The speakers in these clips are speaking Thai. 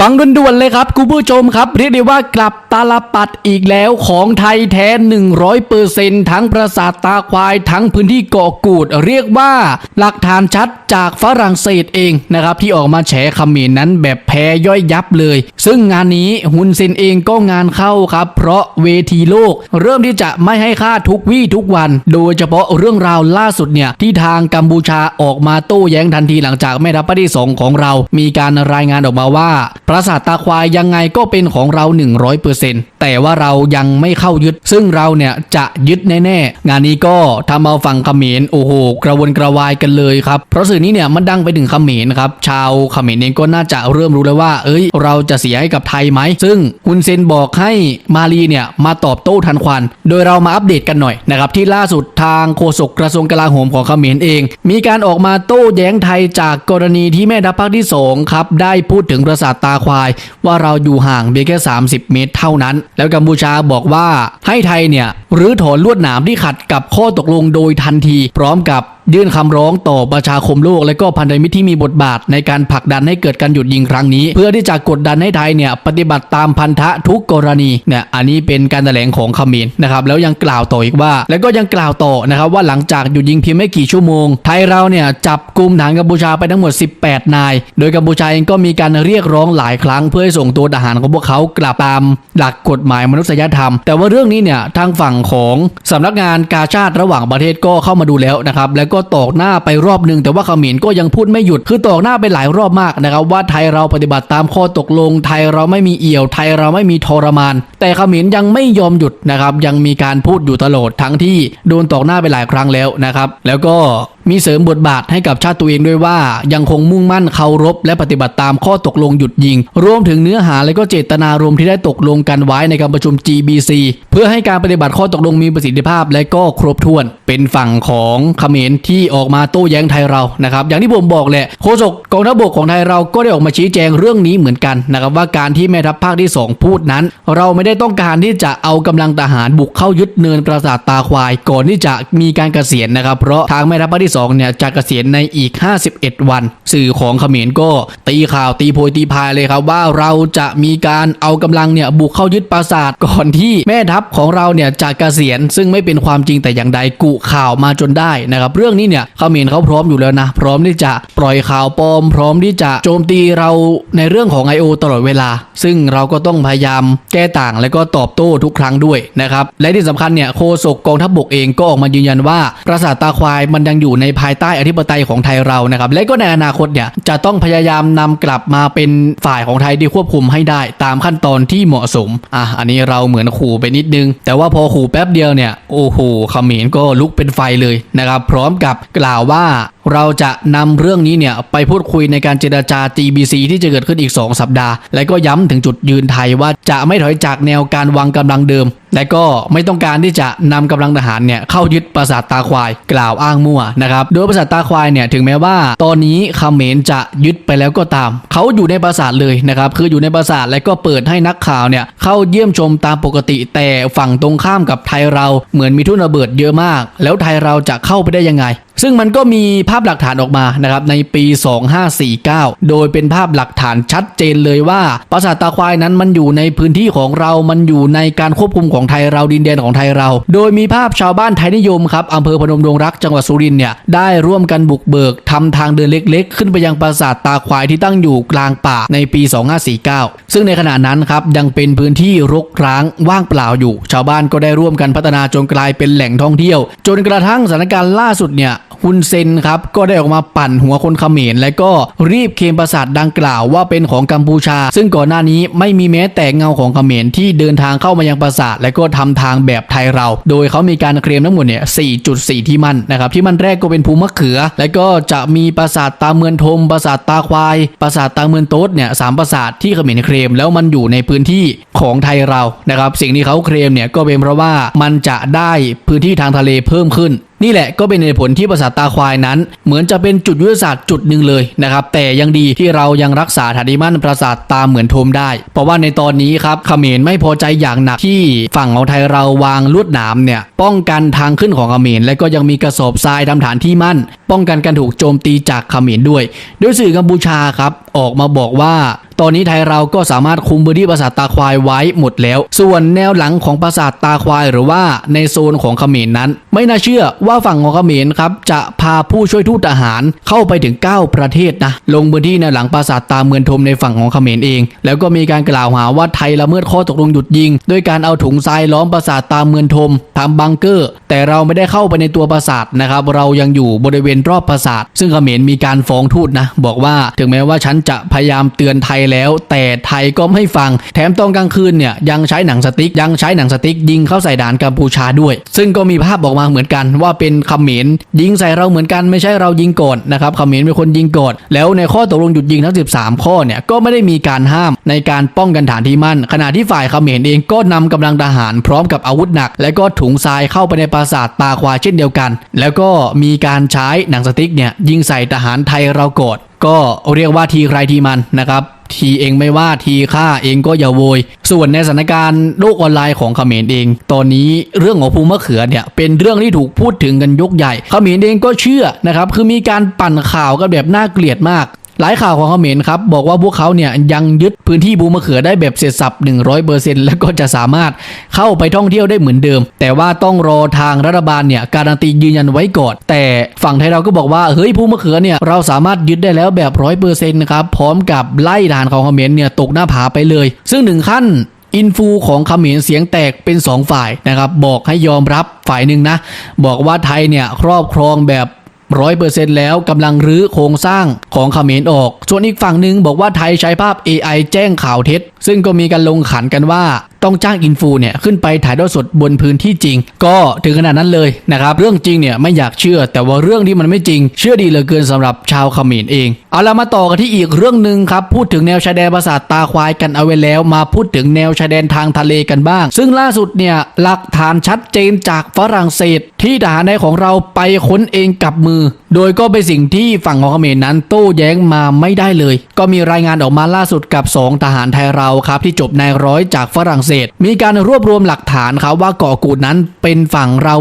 ฟังด่วนๆเลยครับคุณผู้ชมครับ เรียกได้ว่ากลับตาลปัดอีกแล้วของไทยแท้ 100%ทั้งปราสาทตาควายทั้งพื้นที่เกาะกูด เรียกว่าหลักฐานชัดจากฝรั่งเศสเองนะครับ ที่ออกมาแฉเขมรนั้นแบบแพ้ย่อยยับเลย ซึ่งงานนี้ฮุนเซนเองก็งานเข้าครับ เพราะเวทีโลก เริ่มที่จะไม่ให้ค่าทุกวี่ทุกวัน โดยเฉพาะเรื่องราวล่าสุดเนี่ยที่ทางกัมพูชาออกมาโต้แย้งทันทีหลังจากแม่ทัพภาคที่สองของเรา มีการรายงานออกมาว่าปราสาทตาควายยังไงก็เป็นของเรา 100%แต่ว่าเรายังไม่เข้ายึด ซึ่งเราเนี่ยจะยึดแน่ๆ งานนี้ก็ทำเอาฝั่งเขมรโอ้โหกระวนกระวายกันเลยครับ เพราะสื่อนี้เนี่ยมันดังไปถึงเขมรครับ ชาวเขมรเองก็น่าจะเริ่มรู้แล้วว่า เอ้ย เราจะเสียให้กับไทยไหม ซึ่งฮุนเซนบอกให้มาลีเนี่ยมาตอบโต้ทันควัน โดยเรามาอัปเดตกันหน่อยนะครับที่ล่าสุดทางโฆษกกระทรวงกลาโหมของเขมรเอง มีการออกมาโต้แย้งไทยจากกรณีที่แม่ทัพภาคที่สองครับได้พูดถึงปราสาทตาควายว่าเราอยู่ห่างเพียงแค่ 30 เมตรเท่านั้น แล้วกัมพูชาบอกว่าให้ไทยเนี่ยรื้อถอนลวดหนามที่ขัดกับข้อตกลงโดยทันที พร้อมกับยื่นคำร้องต่อประชาคมโลก และก็พันธมิตรที่มีบทบาทในการผลักดันให้เกิดการหยุดยิงครั้งนี้ เพื่อที่จะกดดันให้ไทยเนี่ยปฏิบัติตามพันธะทุกกรณีเนี่ยอันนี้เป็นการแถลงของขมรนะครับแล้วยังกล่าวต่ออีกว่า แล้วก็ยังกล่าวต่อนะครับว่าหลังจากหยุดยิงเพียงไม่กี่ชั่วโมง ไทยเราเนี่ยจับกลุ่มฐานกัมพูชาไปทั้งหมด 18 นาย โดยกัมพูชาเองก็มีการเรียกร้องหลายครั้ง เพื่อให้ส่งตัวทหารของพวกเขากลับตามหลักกฎหมายมนุษยธรรม แต่ว่าเรื่องนี้เนี่ยทางฝั่งของสำนักงานกาชาติระหว่างประเทศก็เข้ามาดูแล้วนะครับแล้วก็ตอกหน้าไปรอบหนึ่งแต่ว่าเขมรก็ยังพูดไม่หยุดคือตอกหน้าไปหลายรอบมากนะครับว่าไทยเราปฏิบัติตามข้อตกลง ไทยเราไม่มีเอี่ยว ไทยเราไม่มีทรมาน แต่เขมรยังไม่ยอมหยุดนะครับยังมีการพูดอยู่ตลอดทั้งที่โดนตอกหน้าไปหลายครั้งแล้วนะครับแล้วก็มีเสริมบทบาทให้กับชาติตัวเองด้วยว่า ยังคงมุ่งมั่นเคารพ และปฏิบัติตามข้อตกลงหยุดยิง รวมถึงเนื้อหาและก็เจตนารมณ์ที่ได้ตกลงกันไว้ในการประชุม GBC เพื่อให้การปฏิบัติข้อตกลงมีประสิทธิภาพ และก็ครบถ้วน เป็นฝั่งของเขมรที่ออกมาโต้แย้งไทยเรานะครับ อย่างที่ผมบอกแหละโฆษกกองทัพบกของไทยเราก็ได้ออกมาชี้แจงเรื่องนี้เหมือนกันนะครับว่าการที่แม่ทัพภาคที่สองพูดนั้น เราไม่ได้ต้องการที่จะเอากำลังทหารบุกเข้ายึดเนินปราสาทตาควาย ก่อนที่จะมีการเกษียณนะครับ เพราะทางแม่ทัพภาคที่สองเนี่ยจะเกษียณในอีก 51 วัน สื่อของเขมรก็ตีข่าวตีโพยตีพายเลยครับว่าเราจะมีการเอากำลังเนี่ยบุกเข้ายึดปราสาทก่อนที่แม่ทัพของเราเนี่ยจะเกษียณซึ่งไม่เป็นความจริงแต่อย่างใดกุข่าวมาจนได้นะครับเรื่องนี้เนี่ยเขมรเขาพร้อมอยู่แล้วนะ พร้อมที่จะปล่อยข่าวปลอม พร้อมที่จะโจมตีเราในเรื่องของ I.O. ตลอดเวลา ซึ่งเราก็ต้องพยายามแก้ต่างและก็ตอบโต้ทุกครั้งด้วยนะครับและที่สำคัญเนี่ยโฆษกกองทัพบกเองก็ออกมายืนยันว่าปราสาทตาควายมันยังอยู่ในภายใต้อธิปไตยของไทยเรานะครับและก็ในอนาคตเนี่ยจะต้องพยายามนำกลับมาเป็นฝ่ายของไทยที่ควบคุมให้ได้ ตามขั้นตอนที่เหมาะสมอะอันนี้เราเหมือนขู่ไปนิดนึง แต่ว่าพอขู่แป๊บเดียวเนี่ยโอ้โหเขมรก็ลุกเป็นไฟเลยนะครับพร้อมกับกล่าวว่าเราจะนำเรื่องนี้เนี่ยไปพูดคุยในการเจรจา TBC ที่จะเกิดขึ้นอีก 2 สัปดาห์ และก็ย้ำถึงจุดยืนไทยว่าจะไม่ถอยจากแนวการวางกำลังเดิม และก็ไม่ต้องการที่จะนำกำลังทหารเนี่ยเข้ายึดปราสาทตาควายกล่าวอ้างมั่วนะครับโดยปราสาทตาควายเนี่ยถึงแม้ว่าตอนนี้เขมรจะยึดไปแล้วก็ตาม เขาอยู่ในปราสาทเลยนะครับคืออยู่ในปราสาทและก็เปิดให้นักข่าวเนี่ยเข้าเยี่ยมชมตามปกติ แต่ฝั่งตรงข้ามกับไทยเราเหมือนมีทุ่นระเบิดเยอะมาก แล้วไทยเราจะเข้าไปได้ยังไง ซึ่งมันก็มีภาพหลักฐานออกมานะครับในปี 2549 โดยเป็นภาพหลักฐานชัดเจนเลยว่าปราสาทตาควายนั้นมันอยู่ในพื้นที่ของเรา มันอยู่ในการควบคุมของไทยเราดินแดนของไทยเรา โดยมีภาพชาวบ้านไทยนิยมครับอำเภอพนมดงรักจังหวัดสุรินเนี่ยได้ร่วมกันบุกเบิกทำทางเดินเล็ก ๆ ขึ้นไปยังปราสาทตาควายที่ตั้งอยู่กลางป่าในปี 2549 ซึ่งในขณะนั้นครับยังเป็นพื้นที่รกร้างว่างเปล่าอยู่ ชาวบ้านก็ได้ร่วมกันพัฒนาจนกลายเป็นแหล่งท่องเที่ยว จนกระทั่งสถานการณ์ล่าสุดเนี่ย ฮุนเซนครับก็ได้ออกมาปั่นหัวคนเขมรและก็รีบเคลมปราสาทดังกล่าวว่าเป็นของกัมพูชา ซึ่งก่อนหน้านี้ไม่มีแม้แต่เงาของเขมรที่เดินทางเข้ามายังปราสาทและก็ทำทางแบบไทยเรา โดยเขามีการเคลมทั้งหมดเนี่ย 4.4 ที่มันนะครับที่มันแรกก็เป็นภูมะเขือ และก็จะมีปราสาทตาเมือนทมปราสาทตาควาย ปราสาทตาเมือนโต๊ดเนี่ยสามปราสาทที่เขมรเคลมแล้วมันอยู่ในพื้นที่ของไทยเรานะครับสิ่งที่เขาเคลมเนี่ยก็เป็นเพราะว่ามันจะได้พื้นที่ทางทะเลเพิ่มขึ้น นี่แหละก็เป็นเหตุผลที่ปราสาทตาควายนั้น เหมือนจะเป็นจุดยุทธศาสตร์จุดหนึ่งเลยนะครับแต่ยังดีที่เรายังรักษาฐานิมั่นปราสาทตาเหมือนโทมได้ เพราะว่าในตอนนี้ครับเขมรไม่พอใจอย่างหนักที่ฝั่งของไทยเราวางลวดหนามเนี่ยป้องกันทางขึ้นของเขมรและก็ยังมีกระสอบทรายทำฐานที่มั่น ป้องกันการถูกโจมตีจากเขมรด้วย โดยสื่อกัมพูชาครับออกมาบอกว่า ตอนนี้ไทยเราก็สามารถคุมพื้นที่ปราสาทตาควายไว้หมดแล้ว ส่วนแนวหลังของปราสาทตาควายหรือว่าในโซนของเขมรนั้น ไม่น่าเชื่อว่าฝั่งของเขมรครับจะพาผู้ช่วยทูตทหารเข้าไปถึง 9 ประเทศนะลงพื้นที่ในหลังปราสาทตาเมืองทมในฝั่งของเขมรเอง แล้วก็มีการกล่าวหาว่าไทยละเมิดข้อตกลงหยุดยิงด้วยการเอาถุงทรายล้อมปราสาทตาเมืองทมทำบังเกอร์ แต่เราไม่ได้เข้าไปในตัวปราสาทนะครับเรายังอยู่บริเวณรอบปราสาท ซึ่งเขมรมีการฟ้องทูตนะบอกว่าถึงแม้ว่าฉันจะพยายามเตือนไทยแล้ว แต่ไทยก็ไม่ฟัง แถมตอนกลางคืนเนี่ยยังใช้หนังสติ๊กยังใช้หนังสติ๊กยิงเข้าใส่ด่านกัมพูชาด้วย ซึ่งก็มีภาพออกมาเหมือนกันว่าเป็นเขมรยิงใส่เราเหมือนกันไม่ใช่เรายิงก่อนนะครับเขมรเป็นคนยิงก่อนแล้วในข้อตกลงหยุดยิงทั้ง 13 ข้อเนี่ยก็ไม่ได้มีการห้ามในการป้องกันฐานที่มั่น ขณะที่ฝ่ายเขมรเองก็นำกำลังทหารพร้อมกับอาวุธหนัก และก็ถุงทรายเข้าไปในปราสาทตาควาเช่นเดียวกัน แล้วก็มีการใช้หนังสติ๊กเนี่ยยิงใส่ทหารไทยเราก่อนก็เรียกว่าทีใครทีมันนะครับ ทีเองไม่ว่าทีฆ่าเองก็อย่าโวย ส่วนในสถานการณ์โลกออนไลน์ของเขมรเอง ตอนนี้เรื่องของภูมิมะเขือเนี่ยเป็นเรื่องที่ถูกพูดถึงกันยกใหญ่เขมรเองก็เชื่อนะครับคือมีการปั่นข่าวกันแบบน่าเกลียดมาก หลายข่าวของเขมรครับบอกว่าพวกเขาเนี่ยยังยึดพื้นที่ภูมะเขือได้แบบเสร็จสับ 100%แล้วก็จะสามารถเข้าไปท่องเที่ยวได้เหมือนเดิม แต่ว่าต้องรอทางรัฐบาลเนี่ยการันตียืนยันไว้ก่อน แต่ฝั่งไทยเราก็บอกว่าเฮ้ยภูมะเขือเนี่ยเราสามารถยึดได้แล้วแบบ 100%นะครับพร้อมกับไล่ทหารของเขมรเนี่ยตกหน้าผาไปเลย ซึ่งหนึ่งขั้นอินฟูของเขมรเสียงแตกเป็น 2 ฝ่ายนะครับบอกให้ยอมรับฝ่ายหนึ่งนะบอกว่าไทยเนี่ยครอบครองแบบ ร้อยเปอร์เซ็นต์แล้วกำลังรื้อโครงสร้างของเขมรออก ส่วนอีกฝั่งหนึ่งบอกว่าไทยใช้ภาพ AI แจ้งข่าวเท็จ ซึ่งก็มีการลงขันกันว่าต้องจ้างอินฟูเนี่ยขึ้นไปถ่ายทอดสดบนพื้นที่จริง ก็ถึงขนาดนั้นเลยนะครับเรื่องจริงเนี่ยไม่อยากเชื่อ แต่ว่าเรื่องที่มันไม่จริง เชื่อดีเหลือเกินสำหรับชาวเขมรเองเอาละมาต่อกันที่อีกเรื่องหนึ่งครับพูดถึงแนวชายแดนปราสาทตาควายกันเอาไว้แล้ว มาพูดถึงแนวชายแดนทางทะเลกันบ้าง ซึ่งล่าสุดเนี่ยหลักฐานชัดเจนจากฝรั่งเศส ที่ทหารในของเราไปค้นเองกับมือ โดยก็เป็นสิ่งที่ฝั่งของเขมรนั้นโต้แย้งมาไม่ได้เลย ก็มีรายงานออกมาล่าสุดกับ 2 ทหารไทยเราครับที่จบนายร้อยจากฝรั่งเศส มีการรวบรวมหลักฐานครับว่าเกาะกูดนั้นเป็นฝั่งเรา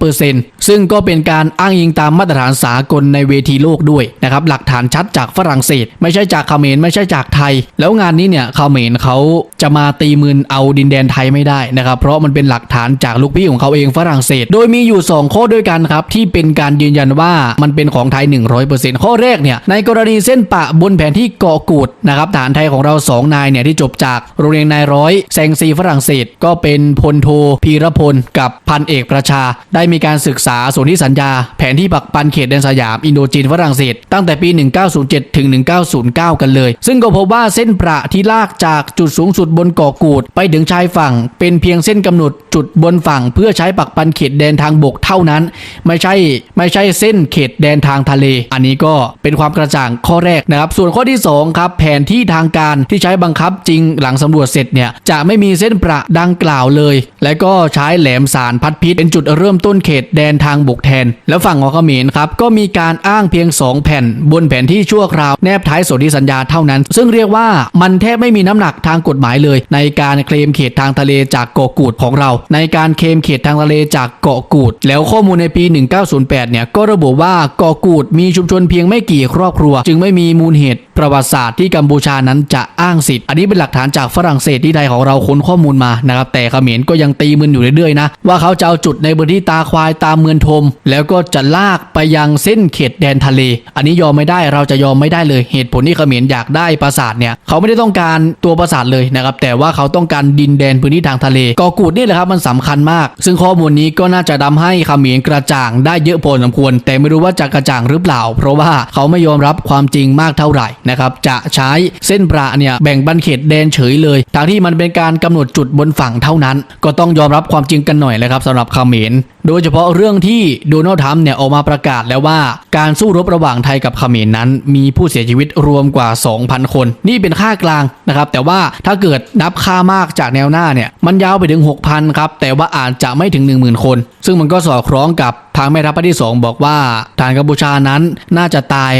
100%ซึ่งก็เป็นการอ้างอิงตามมาตรฐานสากลในเวทีโลกด้วยนะครับหลักฐานชัดจากฝรั่งเศส ไม่ใช่จากเขมรไม่ใช่จากไทย แล้วงานนี้เนี่ยเขมรเขาจะมาตีมืนเอาดินแดนไทยไม่ได้นะครับเพราะมันเป็นหลักฐานจากลูกพี่ของเขาเองฝรั่งเศส โดยมีอยู่ 2 ข้อด้วยกันครับที่เป็นการยืนยันว่ามันเป็นของไทย 100%ข้อแรกเนี่ยในกรณีเส้นปะบนแผนที่เกาะกูดนะครับฐานไทยของเรา 2 นายเนี่ยที่จบจากโรงเรียนนายร้อยแซงซีฝรั่งเศส ก็เป็นพลโทพีรพลกับพันเอกประชา ได้มีการศึกษาสนธิสัญญา แผนที่ปักปันเขตแดนสยามอินโดจีนฝรั่งเศส ตั้งแต่ปี 1907 ถึง 1909 กันเลย ซึ่งก็พบว่าเส้นประที่ลากจากจุดสูงสุดบนเกาะกูดไปถึงชายฝั่ง เป็นเพียงเส้นกำหนด จุดบนฝั่งเพื่อใช้ปักปันเขตแดนทางบกเท่านั้น ไม่ใช่ไม่ใช่เส้นเขตแดนทางทะเล อันนี้ก็เป็นความกระจ่างข้อแรกนะครับ ส่วนข้อที่2ครับแผนที่ทางการที่ใช้บังคับจริงหลังสำรวจเสร็จเนี่ยจะไม่มีเส้นประดังกล่าวเลย และก็ใช้แหลมสารพัดพิษเป็นจุดเริ่มต้นเขตแดนทางบกแทน แล้วฝั่งของเขมรครับก็มีการอ้างเพียง 2 แผ่น บนแผนที่ชั่วคราวแนบท้ายสนธิสัญญาเท่านั้น ซึ่งเรียกว่ามันแทบไม่มีน้ำหนักทางกฎหมายเลย ในการเคลมเขตทางทะเลจากเกกูดของเราในการเคมเขตทางทะเลจากเกาะกูด แล้วข้อมูลในปี 1908 เนี่ยก็ระบุว่าเกาะกูดมีชุมชนเพียงไม่กี่ครอบครัว จึงไม่มีมูลเหตุประวัติศาสตร์ที่กัมพูชานั้นจะอ้างสิทธิ์ อันนี้เป็นหลักฐานจากฝรั่งเศสที่ไทยของเราค้นข้อมูลมานะครับแต่เขมรก็ยังตีมึนอยู่เรื่อยๆนะว่าเขาจะเอาจุดในพื้นที่ตาควายตามเมืองทม แล้วก็จะลากไปยังเส้นเขตแดนทะเล อันนี้ยอมไม่ได้เราจะยอมไม่ได้เลยเหตุผลที่เขมรอยากได้ปราสาทเนี่ยเขาไม่ได้ต้องการตัวปราสาทเลยนะครับแต่ว่าเขาต้องการดินแดนพื้นที่ทางทะเลกาะกูดนี่แหละครับมันสำคัญมาก ซึ่งข้อมูลนี้ก็น่าจะทำให้ขมิงกระจ่างได้เยอะพอสมควร แต่ไม่รู้ว่าจะกระจ่างหรือเปล่า เพราะว่าเขาไม่ยอมรับความจริงมากเท่าไหร่นะครับจะใช้เส้นประเนี่ยแบ่งบันเขตแดนเฉยเลยทางที่มันเป็นการกำหนดจุดบนฝั่งเท่านั้น ก็ต้องยอมรับความจริงกันหน่อยเลยครับสำหรับขมิง โดยเฉพาะเรื่องที่โดนัลด์ทรัมป์เนี่ยออกมาประกาศแล้วว่าการสู้รบระหว่างไทยกับเขมรนั้น มีผู้เสียชีวิตรวมกว่า 2,000 คน นี่เป็นค่ากลางนะครับ แต่ว่าถ้าเกิดนับค่ามากจากแนวหน้าเนี่ยมันยาวไปถึง 6,000 ครับ แต่ว่าอาจจะไม่ถึง 10,000 คน ซึ่งมันก็สอดคล้องกับทางแม่ทัพภาคที่ 2 บอกว่าฐานกัมพูชานั้นน่าจะตาย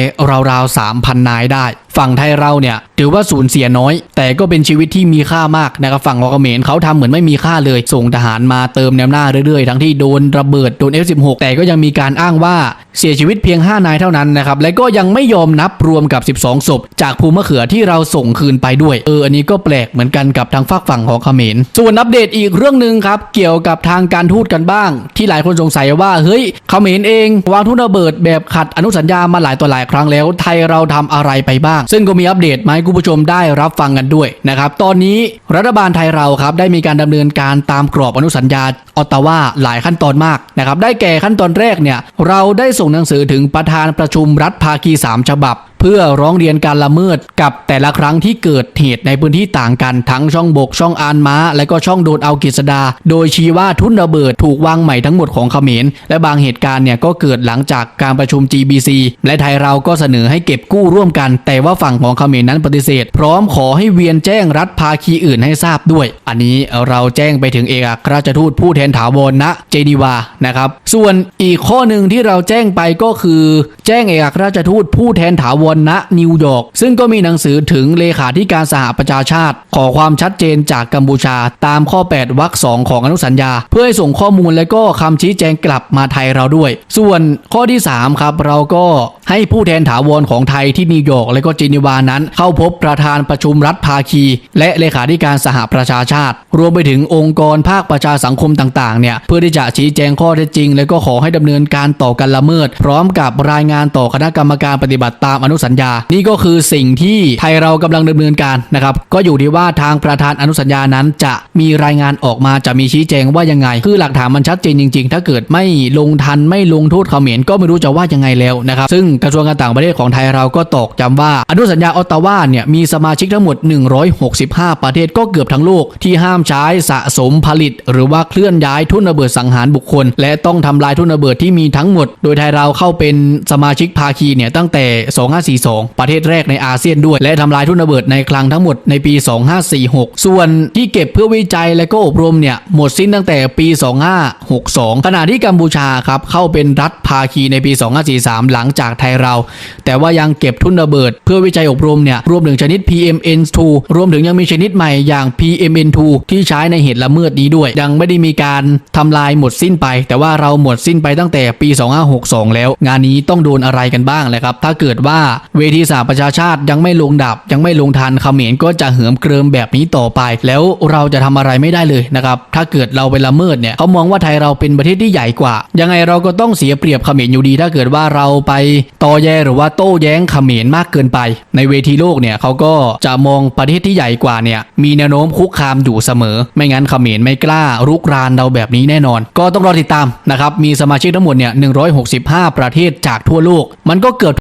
ราวๆ3,000 นายได้ ฝั่งไทยเราเนี่ยถือว่าสูญเสียน้อย แต่ก็เป็นชีวิตที่มีค่ามากนะครับฝั่งของเขมรเขาทำเหมือนไม่มีค่าเลย ส่งทหารมาเติมแนวหน้าเรื่อยๆ ทั้งที่โดนระเบิดโดน F16 แต่ก็ยังมีการอ้างว่าเสียชีวิตเพียง 5 นายเท่านั้นนะครับและก็ยังไม่ยอมนับรวมกับ 12 ศพ จากภูมะเขือที่เราส่งคืนไปด้วยเอออันนี้ก็แปลกเหมือนกันกับทางฝากฝั่งของเขมรส่วนอัปเดตอีกเรื่องหนึ่งครับเกี่ยวกับทางการทูตกันบ้าง ที่หลายคนสงสัยว่าเฮ้ยเขมรเองวางทุ่นระเบิดแบบขัดอนุสัญญามาหลายต่อหลายครั้งแล้ว ไทยเราทำอะไรไปบ้างซึ่งก็มีอัปเดตมาให้คุณผู้ชมได้รับฟังกันด้วยนะครับตอนนี้รัฐบาลไทยเราครับได้มีการดำเนินการตามกรอบอนุสัญญาออตตาวาหลายขั้นตอนมากนะครับได้แก่ขั้นตอนแรกเนี่ยเราได้ส่งหนังสือถึงประธานประชุมรัฐภาคี 3 ฉบับ เพื่อร้องเรียนการละเมิดกับแต่ละครั้งที่เกิดเหตุในพื้นที่ต่างกันทั้งช่องบกช่องอานม้า และก็ช่องโดนเอากฤษดา โดยชี้ว่าทุนระเบิดถูกวางใหม่ทั้งหมดของเขมร และบางเหตุการณ์เนี่ยก็เกิดหลังจากการประชุม GBC และไทยเราก็เสนอให้เก็บกู้ร่วมกัน แต่ว่าฝั่งของเขมรนั้นปฏิเสธ พร้อมขอให้เวียนแจ้งรัฐภาคีอื่นให้ทราบด้วย อันนี้เราแจ้งไปถึงเอกอัครราชทูตผู้แทนถาวรณเจนีวานะครับส่วนอีกข้อหนึ่งที่เราแจ้งไปก็คือ แจ้งเอกอัครราชทูตผู้แทนถาวรณนิวยอร์กซึ่งก็มีหนังสือถึงเลขาธิการสหประชาชาติ ขอความชัดเจนจากกัมพูชา ตามข้อ 8วรรคสองของอนุสัญญา เพื่อให้ส่งข้อมูลและก็คำชี้แจงกลับมาไทยเราด้วย ส่วนข้อที่ 3 ครับ เราก็ให้ผู้แทนถาวรของไทยที่นิวยอร์กและก็เจนีวานั้น เข้าพบประธานประชุมรัฐภาคี และเลขาธิการสหประชาชาติ รวมไปถึงองค์กรภาคประชาสังคมต่างๆเนี่ยเพื่อที่จะชี้แจงข้อเท็จจริง และก็ขอให้ดำเนินการต่อการละเมิด พร้อมกับรายงานต่อคณะกรรมการปฏิบัติตามอนุสัญญา นี่ก็คือสิ่งที่ไทยเรากำลังดำเนินการนะครับก็อยู่ที่ว่าทางประธานอนุสัญญานั้นจะมีรายงานออกมาจะมีชี้แจงว่ายังไง คือหลักฐานมันชัดเจนจริง ๆ ถ้าเกิดไม่ลงทันไม่ลงโทษเขมรก็ไม่รู้จะว่ายังไงแล้วนะครับซึ่งกระทรวงการต่างประเทศของไทยเราก็ตอกย้ำว่าอนุสัญญาออตตาวาเนี่ยมีสมาชิกทั้งหมด 165 ประเทศก็เกือบทั้งโลกที่ห้ามใช้สะสมผลิต หรือว่าเคลื่อนย้ายทุนระเบิดสังหารบุคคล และต้องทำลายทุนระเบิดที่มีทั้งหมด โดยไทยเราเข้าเป็นสมาชิกภาคีเนี่ยตั้งแต่25 2542 ประเทศแรกในอาเซียนด้วย และทำลายทุนระเบิดในคลังทั้งหมดในปี 2546 ส่วนที่เก็บเพื่อวิจัยและก็อบรมเนี่ยหมดสิ้นตั้งแต่ปี 2562 ขณะที่กัมพูชาครับเข้าเป็นรัฐภาคีในปี 2543 หลังจากไทยเรา แต่ว่ายังเก็บทุนระเบิด เพื่อวิจัยอบรมเนี่ยรวมถึงชนิด PMN2 รวมถึงยังมีชนิดใหม่อย่าง PMN2 ที่ใช้ในเหตุละเมิดนี้ด้วย ยังไม่ได้มีการทำลายหมดสิ้นไป แต่ว่าเราหมดสิ้นไปตั้งแต่ปี 2562 แล้ว งานนี้ต้องโดนอะไรกันบ้างแหละครับ ถ้าเกิดว่าเวทีสหประชาชาติยังไม่ลงดับ ยังไม่ลงทันเขมรก็จะเหือมเกริมแบบนี้ต่อไป แล้วเราจะทำอะไรไม่ได้เลยนะครับถ้าเกิดเราไปละเมิดเนี่ยเขามองว่าไทยเราเป็นประเทศที่ใหญ่กว่า ยังไงเราก็ต้องเสียเปรียบเขมรอยู่ดี ถ้าเกิดว่าเราไปตอแยหรือว่าโต้แย้งเขมรมากเกินไป ในเวทีโลกเนี่ยเขาก็จะมองประเทศที่ใหญ่กว่าเนี่ยมีแนวโน้มคุกคามอยู่เสมอ ไม่งั้นเขมรไม่กล้ารุกรานเราแบบนี้แน่นอน ก็ต้องรอติดตามนะครับมีสมาชิกทั้งหมดเนี่ย165 ประเทศจากทั่วโลก มันก็เกิด